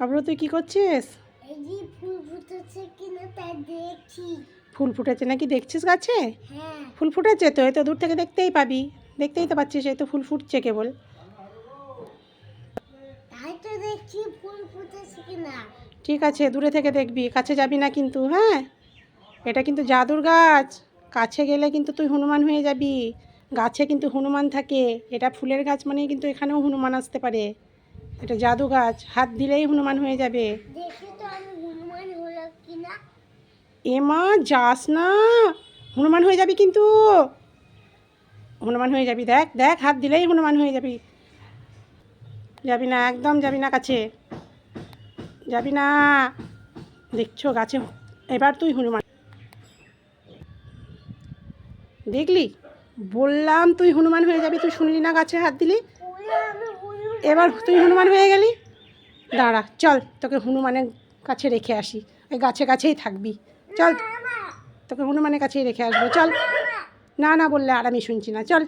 আবার তুই কি করছিস? ফুল ফুটেছে নাকি দেখছিস গাছে? হ্যাঁ। ফুল ফুটেছে তো তো দূর থেকে দেখতেই পাবি। দেখতেই তো পাচ্ছিস এই তো ফুল ফুটছে কেবল। ঠিক আছে দূরে থেকে দেখবি কাছে যাবি না কিন্তু হ্যাঁ? এটা কিন্তু জাদুর গাছ। কাছে গেলে কিন্তু তুই হনুমান হয়ে যাবি। গাছে কিন্তু হনুমান থাকে। এটা ফুলের গাছ মানে কিন্তু এখানেও হনুমান আসতে পারে। এটা জাদু গাছ হাত দিলেই হনুমান হয়ে যাবে। এমা যাস না। হনুমান হয়ে যাবি কিন্তু। হনুমান হয়ে যাবি দেখ দেখ হাত দিলেই হনুমান হয়ে যাবি। যাবি না একদম যাবি না কাছে। যাবি না। দেখছ গাছে এবার তুই হনুমান। দেখলি? বললাম তুই হনুমান হয়ে যাবি তুই শুনলি না গাছে হাত দিলি? এবার তুই হনুমান হয়ে গেলি? দাঁড়া, চল, তোকে হনুমানের কাছে রেখে আসি। ওই গাছে গাছেই থাকবি। চল, তোকে হনুমানের কাছেই রেখে আসব। চল। না না বললে আর আমি শুনছি না। চল।